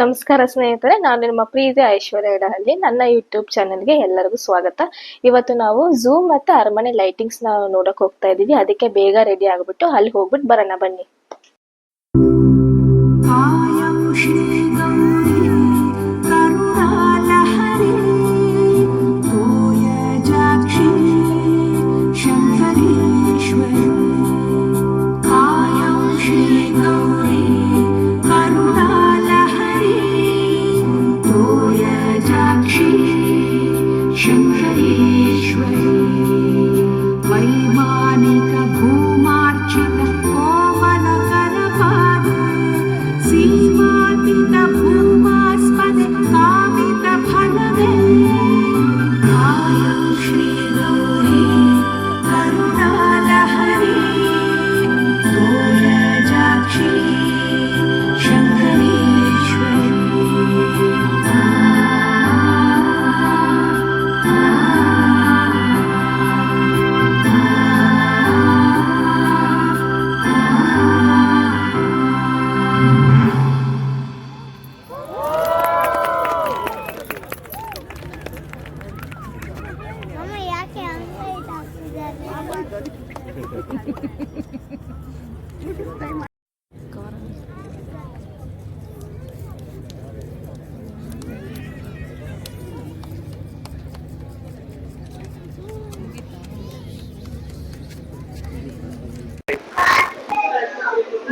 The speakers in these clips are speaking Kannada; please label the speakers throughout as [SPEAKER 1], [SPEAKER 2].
[SPEAKER 1] ನಮಸ್ಕಾರ ಸ್ನೇಹಿತರೆ, ನಾನು ನಿಮ್ಮ ಪ್ರೀತಿ ಐಶ್ವರ್ಯ ಇಡಹಳ್ಳಿ, ನನ್ನ ಯೂಟ್ಯೂಬ್ ಚಾನೆಲ್ಗೆ ಎಲ್ಲರಿಗೂ ಸ್ವಾಗತ. ಇವತ್ತು ನಾವು ಝೂಮ್ ಮತ್ತೆ ಅರಮನೆ ಲೈಟಿಂಗ್ಸ್ನ ನೋಡಕ್ ಹೋಗ್ತಾ ಇದೀವಿ. ಅದಕ್ಕೆ ಬೇಗ ರೆಡಿ ಆಗಿಬಿಟ್ಟು ಅಲ್ಲಿ ಹೋಗ್ಬಿಟ್ಟು ಬರೋಣ ಬನ್ನಿ.
[SPEAKER 2] you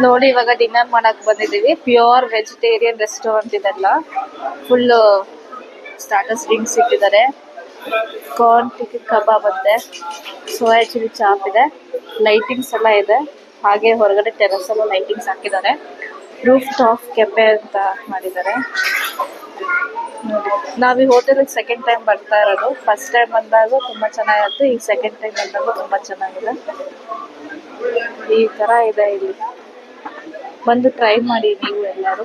[SPEAKER 1] ನೋಡಿ, ಇವಾಗ ಡಿನ್ನರ್ ಮಾಡಕ್ ಬಂದಿದೀವಿ ಪ್ಯೂರ್ ವೆಜಿಟೇರಿಯನ್ ರೆಸ್ಟೋರೆಂಟ್ ಇದೆಲ್ಲ. ಫುಲ್ ಸ್ಟಾರ್ಟಸ್ ಡ್ರಿಂಕ್ಸ್ ಇಟ್ಟಿದ್ದಾರೆ. ಕಾರ್ನ್ ಟಿಕೆಟ್ ಕಬಾಬ್ ಅಂತೆ. ಸೋಯಾ ಚಿಲ್ಲಿ ಚಾಪ್ ಇದೆ. ಲೈಟಿಂಗ್ಸ್ ಎಲ್ಲ ಇದೆ. ಹಾಗೆ ಹೊರಗಡೆ ಟೆರಸ್ ಅಲ್ಲೂ ಲೈಟಿಂಗ್ಸ್ ಹಾಕಿದ್ದಾರೆ. ರೂಫ್ ಟಾಪ್ ಕೆಫೆ ಅಂತ ಮಾಡಿದ್ದಾರೆ. ನಾವು ಈ ಹೋಟೆಲ್ ಸೆಕೆಂಡ್ ಟೈಮ್ ಬರ್ತಾ ಇರೋದು. ಫಸ್ಟ್ ಟೈಮ್ ಬಂದಾಗ ತುಂಬಾ ಚೆನ್ನಾಗಿತ್ತು. ಈಗ ಸೆಕೆಂಡ್ ಟೈಮ್ ಬಂದಾಗ ತುಂಬಾ ಚೆನ್ನಾಗಿದೆ. ಈ ತರ ಇದೆ ಇಲ್ಲಿ. ಬಂದು ಟ್ರೈ ಮಾಡಿ ನೀವು ಎಲ್ಲರೂ.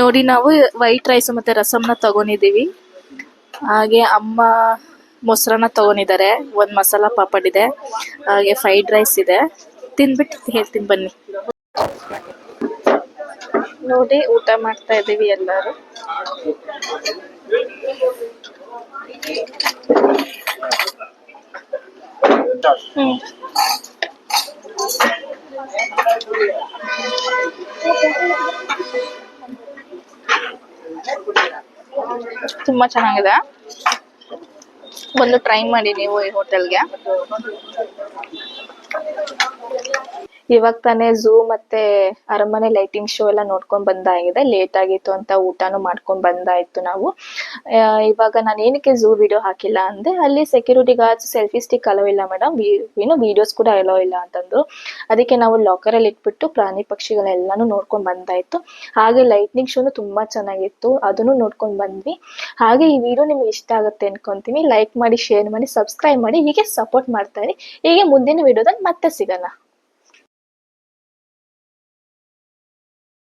[SPEAKER 1] ನೋಡಿ ನಾವು ವೈಟ್ ರೈಸ್ ಮತ್ತೆ ರಸಮ್ನ ತಗೊಂಡಿದೀವಿ ಹಾಗೆ ಅಮ್ಮ ಮೊಸರನ್ನ ತಗೊಂಡಿದ್ದಾರೆ. ಒಂದ್ ಮಸಾಲ ಪಾಪಡ್ ಇದೆ. ಹಾಗೆ ಫ್ರೈಡ್ ರೈಸ್ ಇದೆ. ತಿನ್ಬಿಟ್ಟು ಹೇಳ್ತೀನಿ ಬನ್ನಿ. ನೋಡಿ, ಊಟ ಮಾಡ್ತಾ ಇದ್ದೀವಿ ಎಲ್ಲರೂ. ತುಂಬಾ ಚೆನ್ನಾಗಿದೆ. ಬಂದು ಟ್ರೈ ಮಾಡಿ ನೀವು ಈ ಹೋಟೆಲ್ಗೆ ಇವಾಗ ತಾನೇ ಝೂ ಮತ್ತೆ ಅರಮನೆ ಲೈಟಿಂಗ್ ಶೋ ಎಲ್ಲ ನೋಡ್ಕೊಂಡ್ ಬಂದಾಗಿದೆ. ಲೇಟ್ ಆಗಿತ್ತು ಅಂತ ಊಟನು ಮಾಡ್ಕೊಂಡ್ ಬಂದಾಯ್ತು ನಾವು. ಇವಾಗ ನಾನು ಏನಕ್ಕೆ ಝೂ ವಿಡಿಯೋ ಹಾಕಿಲ್ಲ ಅಂದ್ರೆ ಅಲ್ಲಿ security guards selfie stick allow ಇಲ್ಲ ಮೇಡಮ್ ಏನು ವಿಡಿಯೋಸ್ ಕೂಡ ಅಲೋ ಇಲ್ಲ ಅಂತಂದ್ರು. ಅದಕ್ಕೆ ನಾವು ಲಾಕರ್ ಅಲ್ಲಿ ಇಟ್ಬಿಟ್ಟು ಪ್ರಾಣಿ ಪಕ್ಷಿಗಳೆಲ್ಲಾನು ನೋಡ್ಕೊಂಡ್ ಬಂದಾಯ್ತು. ಹಾಗೆ ಲೈಟ್ನಿಂಗ್ ಶೋನು ತುಂಬಾ ಚೆನ್ನಾಗಿತ್ತು. ಅದನ್ನು ನೋಡ್ಕೊಂಡ್ ಬಂದ್ವಿ. ಹಾಗೆ ಈ ವಿಡಿಯೋ ನಿಮ್ಗೆ ಇಷ್ಟ ಆಗುತ್ತೆ ಅನ್ಕೊಂತೀನಿ. ಲೈಕ್ ಮಾಡಿ ಶೇರ್ ಮಾಡಿ ಸಬ್ಸ್ಕ್ರೈಬ್ ಮಾಡಿ. ಹೀಗೆ ಸಪೋರ್ಟ್ ಮಾಡ್ತಾ ಇರಿ. ಹೀಗೆ ಮುಂದಿನ ವಿಡಿಯೋದಲ್ಲಿ ಮತ್ತೆ ಸಿಗೋಣ.